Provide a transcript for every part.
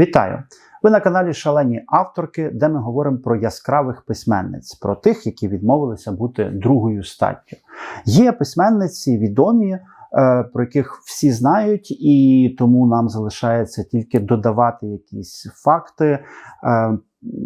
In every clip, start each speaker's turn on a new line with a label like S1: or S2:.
S1: Вітаю! Ви на каналі Шалені авторки, де ми говоримо про яскравих письменниць, про тих, які відмовилися бути другою статтю. Є письменниці відомі, е, про яких всі знають, і тому нам залишається тільки додавати якісь факти, е,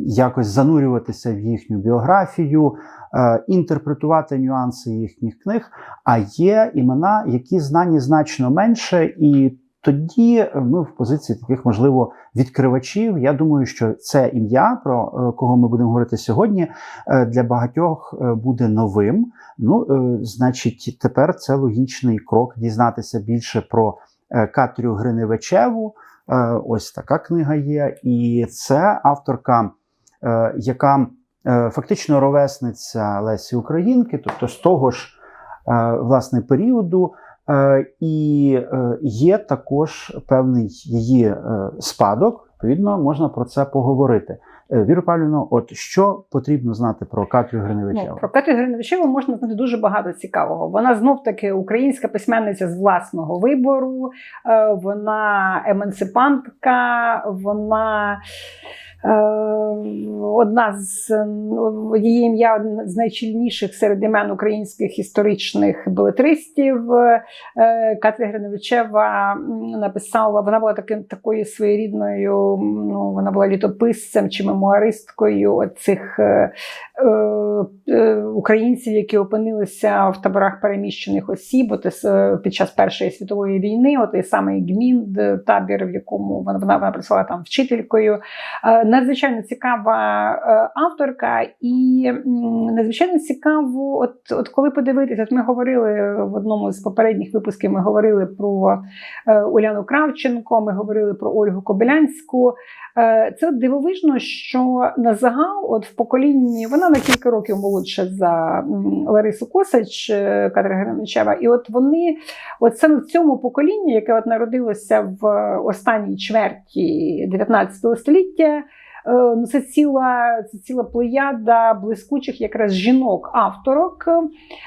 S1: якось занурюватися в їхню біографію, е, інтерпретувати нюанси їхніх книг. А є імена, які знані значно менше, і тоді ми в позиції таких, можливо, відкривачів. Я думаю, що це ім'я, про е, кого ми будемо говорити сьогодні, е, для багатьох е, буде новим. Ну, значить, тепер це логічний крок дізнатися більше про Катрю Гриневичеву. Ось така книга є. І це авторка, яка фактично ровесниця Лесі Українки, тобто з того ж власне періоду. Е, І е, є також певний її е, спадок. Відповідно, можна про це поговорити. Віру Павлівно, от що потрібно знати про Катрю Гриневичеву?
S2: Ну, про Катрю Гриневичеву можна знати дуже багато цікавого. Вона знов таки українська письменниця з власного вибору, вона емансипантка, вона. Е, Одна з її ім'я одне з найчільніших серед імен українських історичних белетристів. Е, Катря Гриневичева написала, вона була таким такою своєрідною. Ну, вона була літописцем чи мемуаристкою оцих е, українців, які опинилися в таборах переміщених осіб от, під час Першої світової війни, от той самий Гмінд, табір, в якому вона, вона, вона працювала там вчителькою. Надзвичайно цікава е, авторка, і надзвичайно цікаво, от, от коли подивитися, от ми говорили в одному з попередніх випусків, ми говорили про е, Уляну Кравченко, ми говорили про Ольгу Кобилянську. Е, Це дивовижно, що на загал, от в поколінні, вона на кілька років молодша за Ларису Косач, Катерина Гриничева, і от вони, от саме в цьому поколінні, яке от народилося в останній чверті 19 століття. Е, Ну, це ціла, це ціла плеяда блискучих якраз жінок-авторок.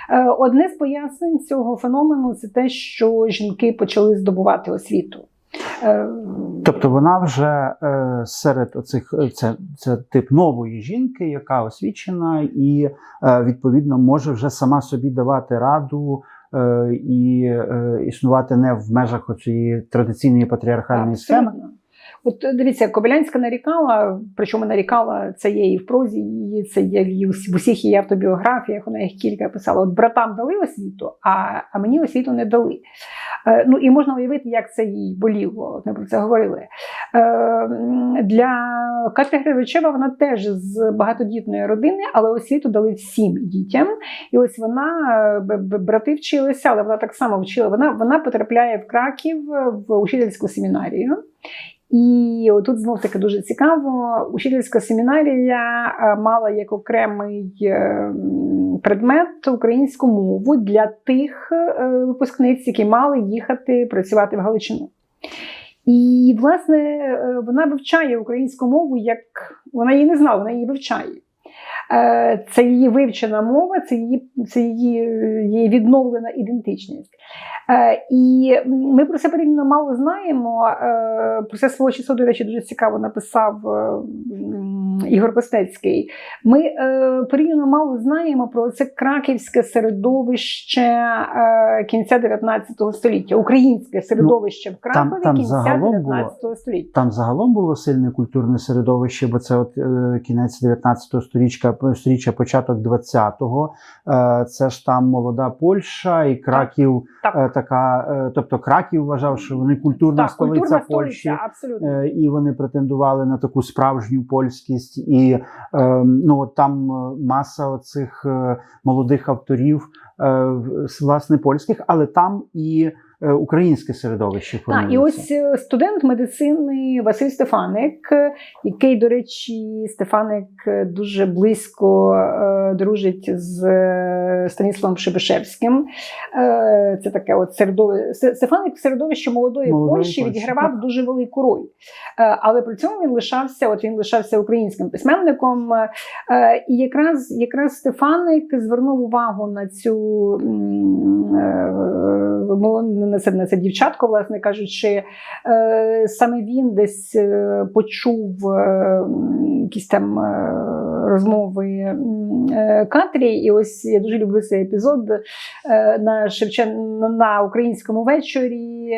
S2: Е, Одне з пояснень цього феномену це те, що жінки почали здобувати освіту. Е,
S1: Тобто вона вже серед оцих це, це тип нової жінки, яка освічена, і відповідно може вже сама собі давати раду і існувати не в межах оцієї традиційної патріархальної схеми.
S2: От е, дивіться, Кобилянська нарікала, причому нарікала це є і в прозі, її, це є і в усіх її автобіографіях, вона їх кілька писала. От братам дали освіту, а, а мені освіту не дали. Е, ну і можна уявити, як це їй боліло. Ми про це говорили. Е, для Катрі Григоричева вона теж з багатодітної родини, але освіту дали всім дітям. І ось вона брати вчилися, але вона так само вчила. Вона, вона потрапляє в Краків е, в учительську семінарію. І тут знов таки дуже цікаво. Учительська семінарія е, мала як окремий е, предмет українську мову для тих е, випускниць, які мали їхати працювати в Галичину. І, власне, вона вивчає українську мову, як вона її не знала, вона її вивчає. Е, Це її вивчена мова, це її, це її, її відновлена ідентичність. Е, І ми про це порівняно мало знаємо. Е, Про це свого часу, до речі, дуже цікаво написав Ігор Костецький. Ми порівняно мало знаємо про це краківське середовище кінця 19 століття, українське середовище в Кракові
S1: там
S2: кінця
S1: загалом
S2: 19 століття.
S1: Там загалом було сильне культурне середовище, бо це от кінець 19 сторіччя, сторіччя, початок 20-го. Е, це ж там молода Польща і Краків.
S2: Так.
S1: е, така, е, тобто Краків вважав, що вони культурна
S2: Так,
S1: столиця
S2: культурна
S1: Польщі.
S2: столиця, абсолютно.
S1: І вони претендували на таку справжню польськість, і ну там маса оцих молодих авторів, власне польських, але там і українське середовище
S2: Так, і ось е, студент медицини Василь Стефаник, е, який, до речі, Стефаник е, дуже близько е, дружить з е, Станіславом Шебешевським. Е, Це таке от середовище. Стефаник в середовищі молодої
S1: Молодої
S2: Польщі відігравав
S1: так.
S2: дуже велику роль. Е, Але при цьому він лишався, от він лишався українським письменником. Е, І якраз, якраз Стефаник звернув увагу на цю е, це дівчатко, власне кажучи, е, саме він десь е, почув е, якісь там розмови Катрі. І ось я дуже люблю цей епізод на Шевчен на українському вечорі.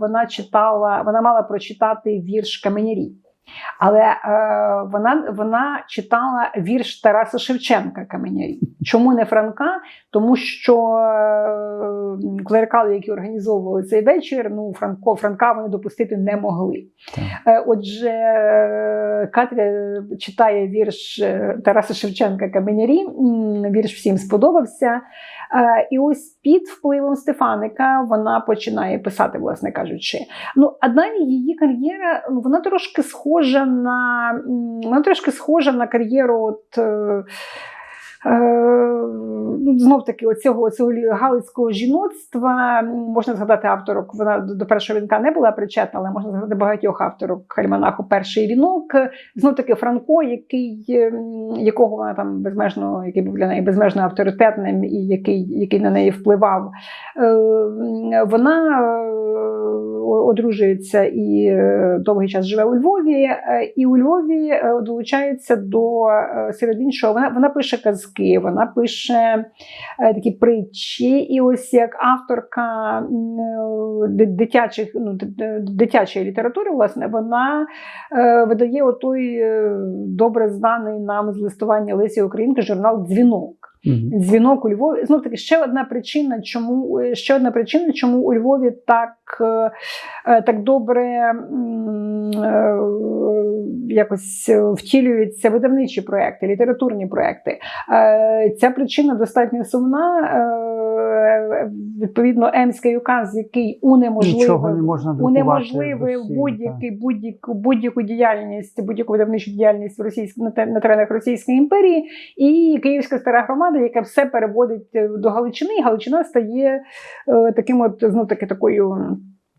S2: Вона читала, вона мала прочитати вірш Каменярі. Але е, вона, вона читала вірш Тараса Шевченка Каменярі. Чому не Франка? Тому що е, клерикали, які організовували цей вечір, ну Франко Франка вони допустити не могли. Е, Отже, е, Катря читає вірш е, Тараса Шевченка Каменярі. Вірш всім сподобався. Е, І ось під впливом Стефаника вона починає писати, власне кажучи. Ну, а далі її кар'єра, ну, вона трошки схожа на вона трошки схожа на кар'єру от. Е, знов таки оцього, цього галицького жіноцтва можна згадати авторок. Вона до першого вінка не була причетна, але можна згадати багатьох авторок альманаху Перший вінок. Знов таки Франко, який якого вона там безмежно, який був для неї безмежно авторитетним і який, який на неї впливав. Е, Вона е, одружується і довгий час живе у Львові, і у Львові долучається до серед іншого. Вона, вона пише казки, вона пише е, такі притчі. І ось як авторка е, ди- дитячих, ну, дитячої літератури, власне, вона е, видає отой добре знаний нам з листування Лесі Українки журнал Дзвінок. Дзвінок у Львові. Знов таки ще одна причина, чому ще одна причина, чому у Львові так, е, е, так добре е, якось втілюються видавничі проекти, літературні проекти. Ця причина достатньо сумна. Е, Відповідно, Емський указ, який унеможливив унеможливив будь-який будь-яку будь-яку діяльність, будь-яку видавничу діяльність в російській на, на теренах Російської імперії, і Київська стара громада, яка все переводить е, до Галичини, і Галичина стає е, таким, от знов таки такою.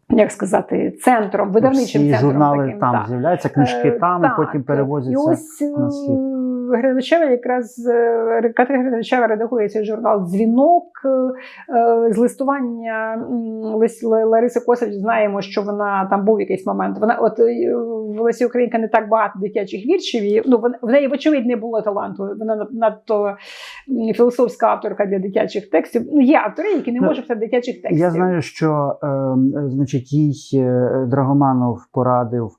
S2: Як сказати, центром, видавничим
S1: Всі
S2: центром
S1: журнали
S2: таким.
S1: там
S2: так.
S1: з'являються, книжки
S2: Е,
S1: там,
S2: так.
S1: і потім перевозяться.
S2: І ось
S1: на світ.
S2: Гриничева якраз е, Катерина Гриничева редагує цей журнал Дзвінок е, з листування Лариси Косач. Знаємо, що вона там був якийсь момент. Вона от е, в Лесі Українка не так багато дитячих віршів. І, ну в неї вочевидь не було таланту. Вона надто філософська авторка для дитячих текстів. Ну є автори, які не
S1: Ну,
S2: можуть писати дитячих текстів.
S1: Я знаю, що е, значить, їй Драгоманов порадив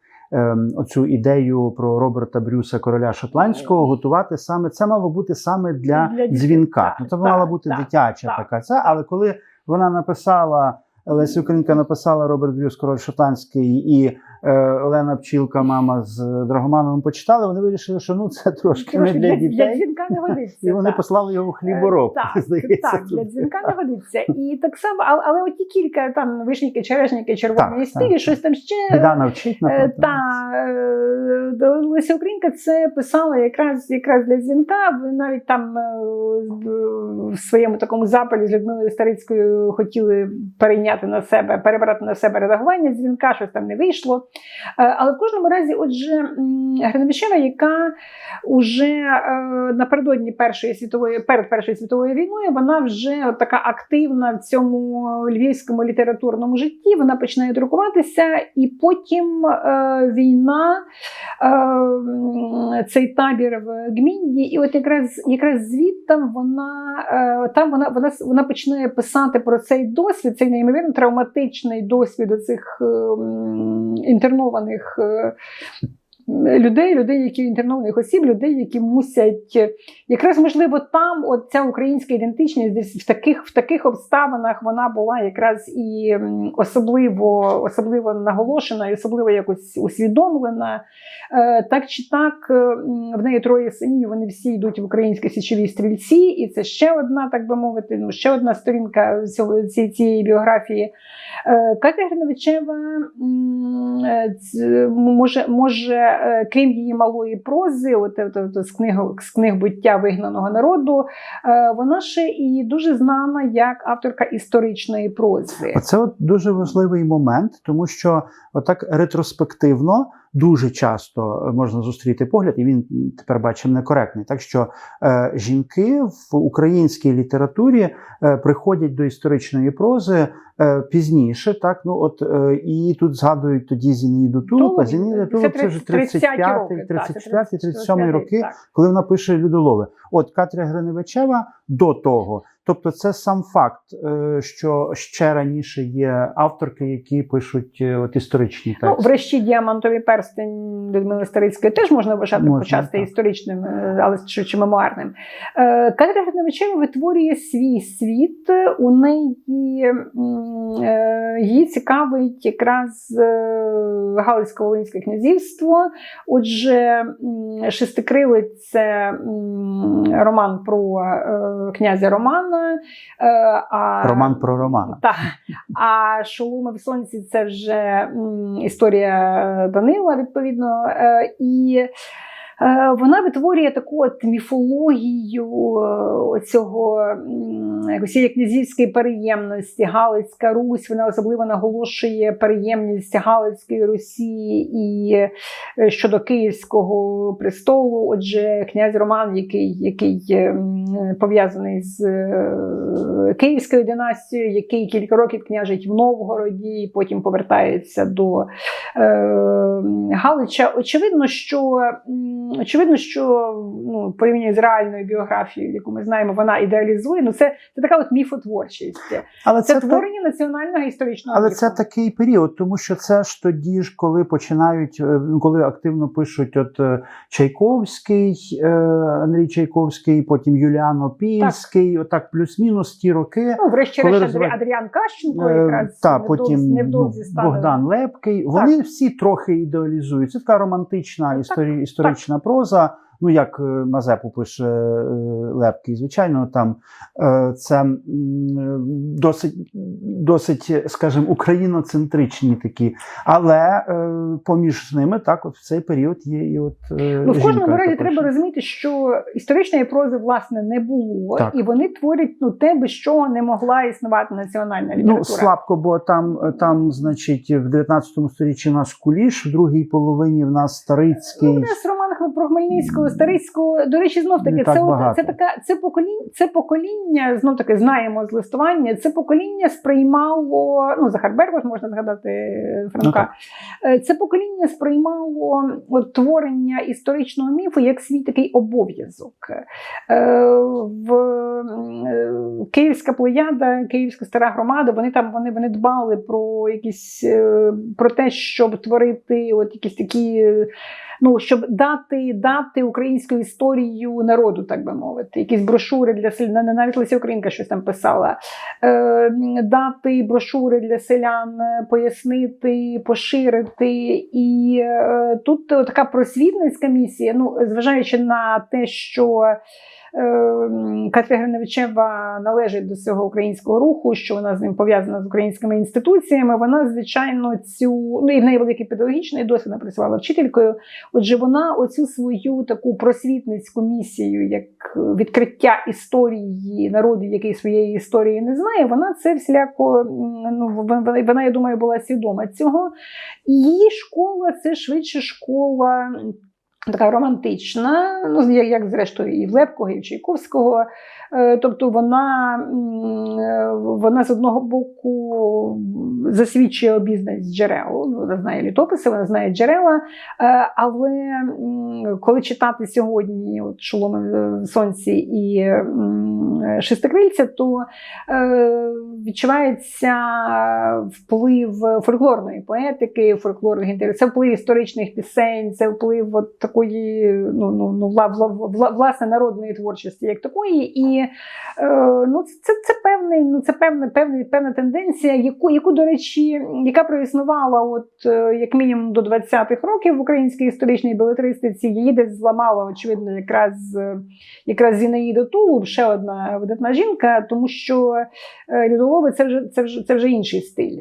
S1: оцю ідею про Роберта Брюса, короля шотландського, готувати саме це мало бути саме для,
S2: Для
S1: дзвінка. Ну, це
S2: так,
S1: мала бути
S2: так,
S1: дитяча
S2: так.
S1: така. Це, але коли вона написала. Леся Українка написала Роберт Брюс, король шотландський, і е, Олена Пчілка, мама з Драгомановим, почитали. Вони вирішили, що ну це трошки,
S2: Трошки
S1: не для
S2: для, для дзвінка не годиться.
S1: І вони
S2: так.
S1: послали його в хлібороб.
S2: Е, Так,
S1: здається.
S2: так, для дзвінка не годиться. І так само, але, але от ті кілька там вишніки, черешніки, червоної
S1: Так,
S2: співі, щось там ще.
S1: Біда навчить
S2: Е. Та е, Леся Українка це писала якраз якраз для дзвінка. Навіть там е, в своєму такому запалі з Людмилою Старицькою хотіли перейняти на себе, перебрати на себе редагування дзвінка, щось там не вийшло. Е, Але в кожному разі, отже, м, Гриневичева, яка уже е, напередодні Першої світової, перед Першою світовою війною, вона вже така активна в цьому львівському літературному житті. Вона починає друкуватися, і потім е, війна, цей табір в Гмінді, і от якраз якраз звідтам вона там вона, вона, вона починає писати про цей досвід, цей неймовірно травматичний досвід цих інтернованих. Е, Людей, людей, які інтернованих осіб, людей, які мусять якраз можливо там от ця українська ідентичність десь в таких в таких обставинах вона була якраз і особливо особливо наголошена, і особливо якось усвідомлена. Е, так чи так, е, в неї троє синів, вони всі йдуть в українські січові стрільці, і це ще одна, так би мовити, ну ще одна сторінка цієї, біографії. Е, Катя Гриновичева е, може, може, е, крім її малої прози, от, от, от, з книг з книг буття вигнаного народу, е, вона ще і дуже знана як авторка історичної прози.
S1: Оце от дуже важливий момент, тому що отак ретроспективно дуже часто е, можна зустріти погляд, і він тепер бачимо некоректний. Так що е, жінки в українській літературі е, приходять до історичної прози е, пізніше, так, ну от е, і тут згадують тоді Зінаїду Тулуб, а
S2: Тулуб,
S1: Зінаїда
S2: це
S1: це вже
S2: 30-ті
S1: 35
S2: роки, так, це
S1: 35 37 роки,
S2: так.
S1: коли вона пише Людолови. От Катря Гриневичева до того. Тобто, це сам факт, е, що ще раніше є авторки, які пишуть е, от історичні
S2: Ну,
S1: тексти.
S2: врешті діамантовий перстень Людмили Старицької теж можна вважати
S1: Можна,
S2: почасти
S1: так.
S2: історичним, е, але чи, чи мемуарним. Е, Катерина Гриневичева витворює свій світ. У неї е, її цікавить якраз е, Галицько-Волинське князівство. Отже, Шестикрилець це роман про е, князя Романа. е, А
S1: Роман про Романа.
S2: так. А в сонці це вже історія Данила, відповідно. Е, і е, вона витворює таку от міфологію е, цього усієї князівської переємності, Галицька Русь. Вона особливо наголошує переємність Галицької Русі і е, щодо Київського престолу. Отже, князь Роман, який, який пов'язаний з е, Київською династією, який кілька років княжить в Новгороді, і потім повертається до е, Галича. Очевидно, що очевидно, що ну, порівняно з реальною біографією, яку ми знаємо, вона ідеалізує. Ну, це, це така от міфотворчість.
S1: Але
S2: Це,
S1: це, так-
S2: творення національного історичного
S1: Але
S2: міфу.
S1: це такий період, тому що це ж тоді ж, коли починають, е, коли активно пишуть от е, Чайковський, е, Андрій Чайковський, потім Юліан Опільський, отак плюс-мінус ті роки.
S2: Ну, врешті-решт, Андрій- Адріан Кащенко якраз
S1: Та,
S2: невдовзі-
S1: потім
S2: невдовзі.
S1: Богдан Лепкий. Вони всі трохи ідеалізують. Це така романтична історі, історична проза. Ну, як е, Мазепу пише е, Лепкий, звичайно, там е, це досить, досить, скажімо, україноцентричні такі. Але поміж ними так, от в цей період є і от
S2: Ну, в кожному разі треба розуміти, що історичної прози власне не було,
S1: Так.
S2: і вони творять ну те, без чого не могла існувати національна література.
S1: Ну, слабко, бо там, там, значить, в 19 сторіччі у нас Куліш, в другій половині в нас Старицький.
S2: Ну, у нас роман про Хмельницького, Старицького. До речі, знов таки, це,
S1: так багато.
S2: це така це покоління, це покоління, знов таки знаємо з листування. Це покоління сприймало. Ну, Захар Беркут можна згадати Франка. Е, Це покоління сприймало творення історичного міфу як свій такий обов'язок. Е, В е, Київська плеяда, Київська стара громада, вони там вони, вони дбали про якісь про те, щоб творити от якісь такі. Ну, щоб дати, дати українську історію народу, так би мовити, якісь брошури для селян, навіть Леся Українка щось там писала, е, дати брошури для селян, е, пояснити, поширити. І е, тут така просвітницька місія, ну, зважаючи на те, що Е, Катря Гриневичева належить до цього українського руху, що вона з ним пов'язана з українськими інституціями. Вона, звичайно, цю ну і в неї великий педагогічний досвід вона працювала вчителькою. Отже, вона оцю свою таку просвітницьку місію, як відкриття історії народу, який своєї історії не знає. Вона це всіляко ну вона, я думаю, була свідома цього. Її школа це швидше школа така романтична, ну як, як зрештою і в Лепкого, і в Чайковського. Е, Тобто вона, е, вона з одного боку засвідчує обізнаність джерел. Вона знає літописи, вона знає джерела. Е, Але коли читати сьогодні от Шоломи сонці і шестикрильця, то відчувається вплив фольклорної поетики, фольклорних інтересів, це вплив історичних пісень, це вплив от такої ну, ну, ну, вла, вла, вла, власне народної творчості, як такої. І е, ну, це, це певний, ну, це певна, певна, певна тенденція, яку, яку, до речі, яка проіснувала от, е, як мінімум до 20-х років в українській історичній белетристиці. Її десь зламала, очевидно, якраз, е, якраз Зінаїда Тулуб, ще одна видатна жінка, тому що Людолови це вже, це, вже, це вже інший стиль.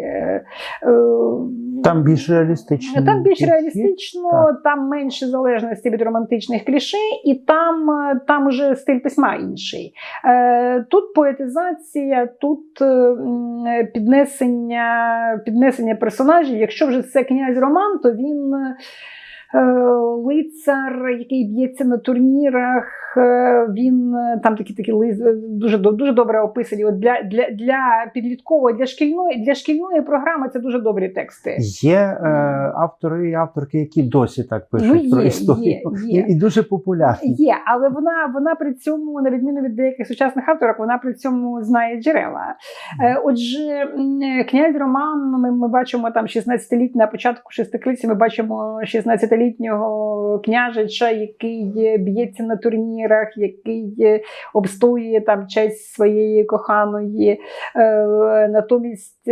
S2: Е, е,
S1: Там більш реалістично.
S2: там більш реалістично,
S1: Так.
S2: там менше залежності від романтичних кліше, і там, е, там уже стиль письма інший. Е, Тут поетизація, тут е, піднесення, піднесення персонажів. Якщо вже це князь Роман, то він. Е, лицар, який б'ється на турнірах. е, Він е, там такі такі дуже дуже добре описані. От для, для, для підліткової, для шкільної для шкільної програми це дуже добрі тексти.
S1: Є е, автори і авторки, які досі так пишуть
S2: Ну, є,
S1: про історію,
S2: є, є.
S1: І, і дуже популярні.
S2: Є, але вона, вона при цьому, на відміну від деяких сучасних авторок, вона при цьому знає джерела. Е, Отже, князь Роман, ми, ми бачимо там 16-літній, на початку шестиклиці ми бачимо 16-літнього княжича, який б'ється на турнірах, який обстоює там честь своєї коханої. Е, Натомість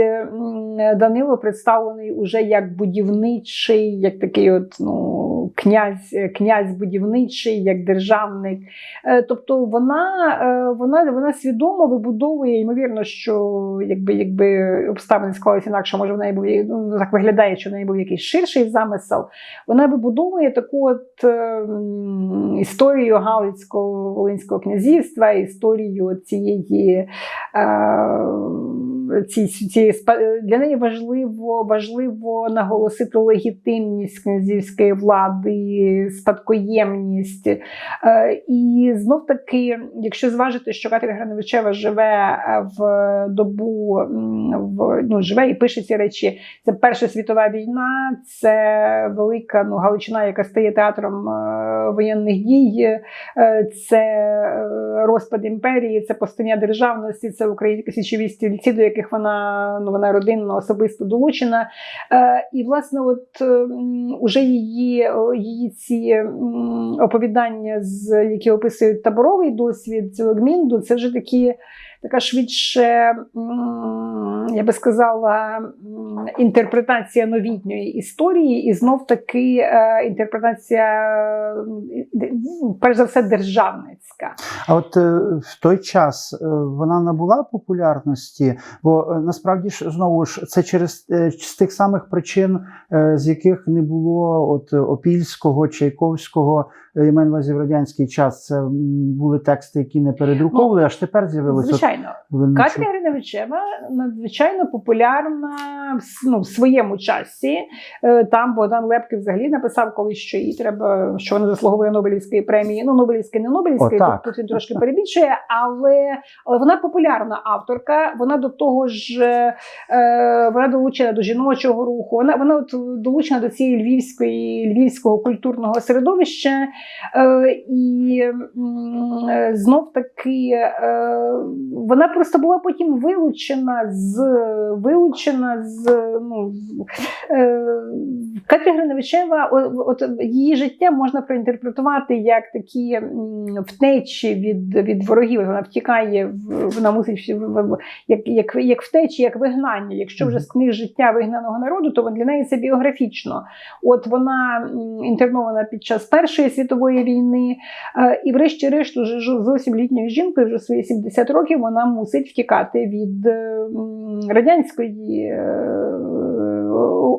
S2: Данило представлений уже як будівничий, як такий от ну, князь, князь будівничий, як державник. Е, Тобто вона, е, вона, вона свідомо вибудовує, ймовірно, що якби, якби обставини склалися інакше, може в неї був ну, так виглядає, що в неї був якийсь ширший замисел. Вона вибудовує таку от е, історію Галицького Волинського князівства, історію цієї. Е, ці, ці, для неї важливо, важливо наголосити легітимність князівської влади, спадкоємність. Е, І знов таки, якщо зважити, що Катерина Грановичева живе е, в добу, в, ну, живе і пише ці речі, це Перша світова війна, це велика ну, Галичина, яка стає театром е, воєнних дій, це розпад імперії, це постання державності, це українські січові стільці, до яких вона ну вона родинно особисто долучена. Е, і власне, от е, уже її, її ці оповідання, з які описують таборовий досвід Гмінду, це вже такі. Така швидше, м, я би сказала, інтерпретація новітньої історії, і знов таки е, інтерпретація, перш за все, державницька.
S1: А от е, в той час е, вона набула популярності, бо насправді ж знову ж це через з тих самих причин, з яких не було от Опільського, Чайковського, я маю на увазі в радянський час. Це були тексти, які не передруковували, аж тепер з'явилися.
S2: Звичайно,
S1: ви не
S2: Гриневичева надзвичайно популярна в ну, в своєму часі. Е, Там Богдан Лепки взагалі написав колись, що їй треба, що вона заслуговує Нобелівської премії. Ну, Нобелівської, не Нобелівської,
S1: О,
S2: тут, тут він трошки перебільшує, але, але вона популярна авторка. Вона до того ж е, вона долучена до жіночого руху. Вона вона от долучена до цієї львівської львівського культурного середовища. Е, і е, знов таки е, вона просто була потім вилучена з вилучена з ну, е, Гриневичева, от її життя можна проінтерпретувати як такі втечі від, від ворогів. Вона втікає, вона мусить як, як, як втечі, як вигнання. Якщо вже з книг життя вигнаного народу, то для неї це біографічно. От вона інтернована під час Першої світової війни, е, і, врешті-решт, уже зовсім літньою жінкою, вже свої 70 років, вона мусить втікати від е, радянської е,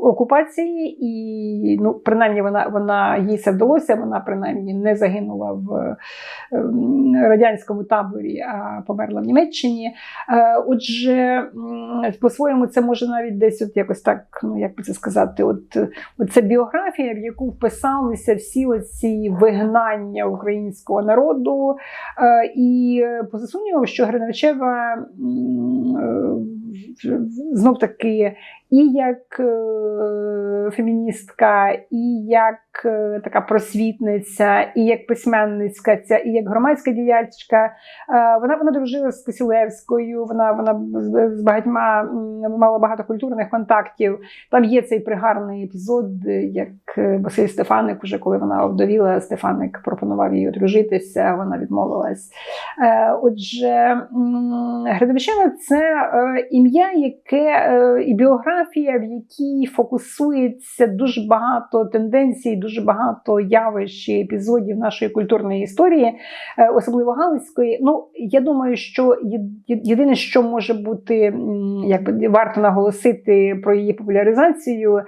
S2: окупації, і ну, принаймні вона, вона їй це вдалося, вона принаймні не загинула в ем, радянському таборі, а померла в Німеччині. Е, Отже, по-своєму, це може навіть десь от якось так, ну як би це сказати, от, от це біографія, в яку вписалися всі оці вигнання українського народу. Е, І е, поза що Гриневичева знов таки і як е, феміністка, і як така просвітниця, і як письменницька, ця, і як громадська діячка. Е, Вона вона дружила з Кисілевською, вона вона з, багатьма мала багато культурних контактів. Там є цей пригарний епізод, е, як е, Василь Стефаник, уже коли вона овдовіла, Стефаник пропонував їй одружитися, вона відмовилась. Е, Отже, м, це е, ім'я, яке е, і біографія, в якій фокусується дуже багато тенденцій, дуже багато явищ і епізодів нашої культурної історії, е, особливо Галицької. Ну, я думаю, що єдине, що може бути, якби варто наголосити про її популяризацію,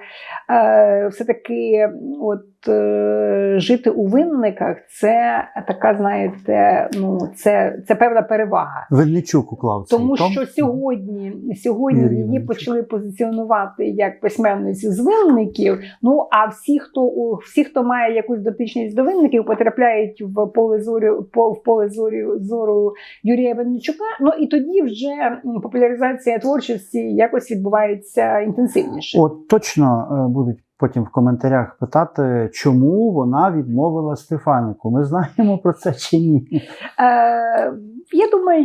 S2: е, все-таки от от е, жити у винниках це така, знаєте, ну це, це певна перевага.
S1: Винничук уклав цей
S2: Тому
S1: том.
S2: що сьогодні, сьогодні
S1: Юрій
S2: її
S1: Іванович.
S2: почали позиціонувати як письменницю з винників. Ну а всі, хто всі, хто має якусь дотичність до винників, потрапляють в поле зорю по в поле зорю зору Юрія Винничука. Ну і тоді вже популяризація творчості якось відбувається інтенсивніше.
S1: От точно е, будуть потім в коментарях питати, чому вона відмовила Стефанику. Ми знаємо про це чи ні?
S2: Е, я думаю,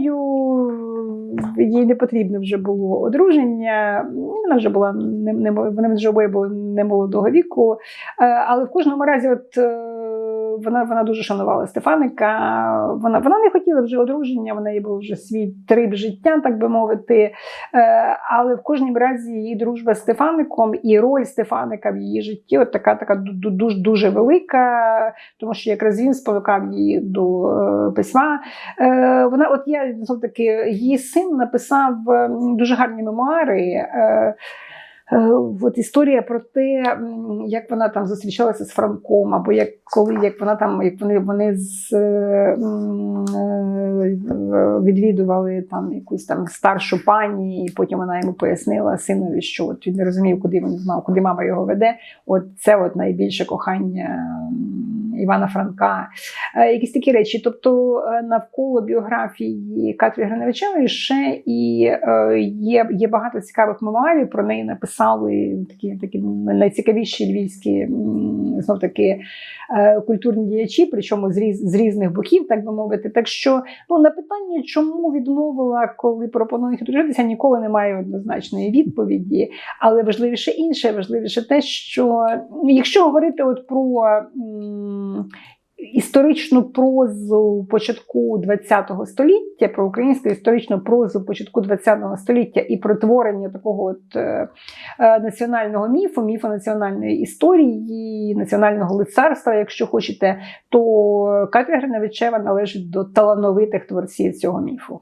S2: їй не потрібно вже було одруження. Вона вже була не, не вони вже обоє були немолодого віку. Е, але в кожному разі, от е, вона, вона дуже шанувала Стефаника. Вона, вона не хотіла вже одруження, в неї був вже свій трип життя, так би мовити. Е, але в кожному разі її дружба з Стефаником і роль Стефаника в її житті от така, така ду- ду- дуже, дуже велика, тому що якраз він спонукав її до е, письма. Е, вона, от я знов таки, її син написав дуже гарні мемуари. Е, От історія про те, як вона там зустрічалася з Франком, або як коли як вона там, як вони, вони з, е, е, відвідували там якусь там старшу пані, і потім вона йому пояснила синові, що от він не розумів, куди він знав, куди мама його веде. От це от найбільше кохання Івана Франка. Якісь такі речі. Тобто навколо біографії Катрі Гриневичевої ще і є, є багато цікавих мемуарів. Про неї написали такі, такі найцікавіші львівські знов таки е, культурні діячі, причому з, різ, з різних боків, так би мовити. Так що ну, на питання, чому відмовила, коли пропонують одружитися, ніколи немає однозначної відповіді. Але важливіше інше, важливіше те, що ну, якщо говорити от про. Історичну прозу початку ХХ століття, про українську історичну прозу початку ХХ століття і про творення такого от, е, е, національного міфу, міфу національної історії, національного лицарства, якщо хочете, то Катря Гриневичева належить до талановитих творців цього міфу.